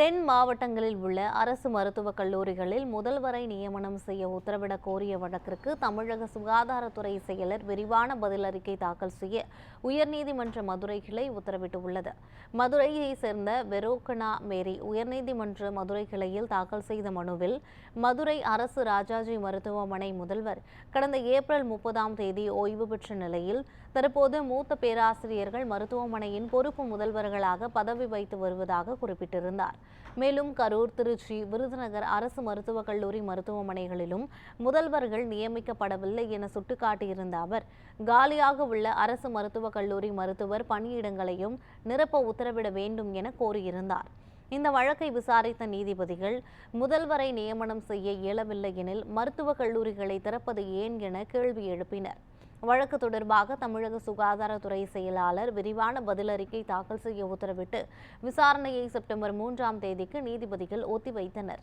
தென் மாவட்டங்களில் உள்ள அரசு மருத்துவக் கல்லூரிகளில் முதல்வரை நியமனம் செய்ய உத்தரவிடக் கோரிய வழக்கிற்கு தமிழக சுகாதாரத்துறை செயலர் விரிவான பதில் அறிக்கை தாக்கல் செய்ய உயர்நீதிமன்ற மதுரை கிளை உத்தரவிட்டுள்ளது. மதுரையைச் சேர்ந்த வெரோக்கனா மேரி உயர்நீதிமன்ற மதுரை கிளையில் தாக்கல் செய்த மனுவில் மதுரை அரசு ராஜாஜி மருத்துவமனை முதல்வர் கடந்த ஏப்ரல் முப்பதாம் தேதி ஓய்வு பெற்ற நிலையில் தற்போது மூத்த பேராசிரியர்கள் மருத்துவமனையின் பொறுப்பு முதல்வர்களாக பதவி வைத்து வருவதாக குறிப்பிட்டிருந்தார். மேலும் கரூர் திருச்சி விருதுநகர் அரசு மருத்துவக் கல்லூரி மருத்துவமனைகளிலும் முதல்வர்கள் நியமிக்கப்படவில்லை என சுட்டிக்காட்டியிருந்த அவர் காலியாக உள்ள அரசு மருத்துவக் கல்லூரி மருத்துவர் பணியிடங்களையும் நிரப்ப உத்தரவிட வேண்டும் என கோரியிருந்தார். இந்த வழக்கை விசாரித்த நீதிபதிகள் முதல்வரை நியமனம் செய்ய இயலவில்லை எனில் மருத்துவக் கல்லூரிகளை திறப்பது ஏன் என கேள்வி எழுப்பினர். வழக்கு தொடர்பாக தமிழக சுகாதாரத்துறை செயலாளர் விரிவான பதிலறிக்கை தாக்கல் செய்ய உத்தரவிட்டு விசாரணையை செப்டம்பர் மூன்றாம் தேதிக்கு நீதிபதிகள் ஒத்திவைத்தனர்.